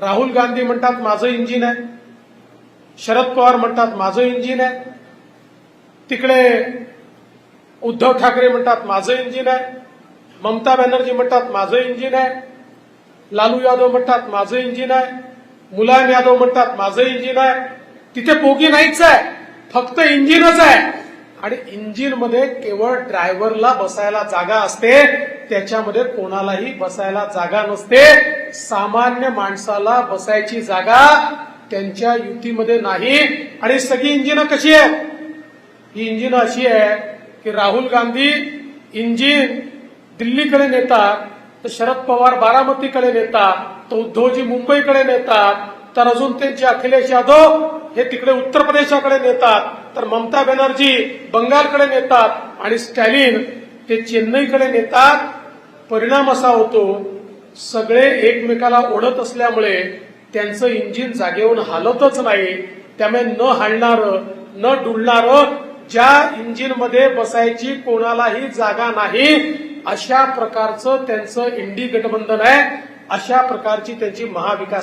राहुल गांधी म्हणतात माझं इंजिन आहे. शरद पवार म्हणतात माझं इंजिन आहे. तिकडे उद्धव ठाकरे म्हणतात माझं इंजिन आहे. ममता बॅनर्जी म्हणतात माझं इंजिन आहे. लालू यादव म्हणतात माझं इंजिन आहे. मुलायम यादव म्हणतात माझं इंजिन आहे. तिथे बोगी नाहीच आहे. फक्त इंजिनच आहे. आणि इंजिनमध्ये केवळ ड्रायव्हरला बसायला जागा असते त्याच्यामध्ये कोणालाही बसायला जागा नसते. सामान्य माणसाला बसायची जागा त्यांच्या युतीमध्ये नाही. आणि सगळी इंजिनं कशी आहेत ही इंजिन अशी आहे की राहुल गांधी इंजिन दिल्लीकडे नेतात तर शरद पवार बारामतीकडे नेतात तर उद्धवजी मुंबईकडे नेतात तर अजून त्यांचे अखिलेश यादव हे तिकडे उत्तर प्रदेशाकडे नेतात. तर ममता बॅनर्जी बंगालकडे नेतात आणि स्टॅलिन ते चेन्नईकडे नेतात. परिणाम असा होतो सगळे एकमेकाला ओढत असल्यामुळे त्यांचं इंजिन जागेवरून हालतच नाही. त्यामुळे न हालणारं न डुलणारं ज्या इंजिनमध्ये बसायची कोणालाही जागा नाही अशा प्रकारचं त्यांचं इंडी गठबंधन आहे. अशा प्रकारची त्यांची महाविकास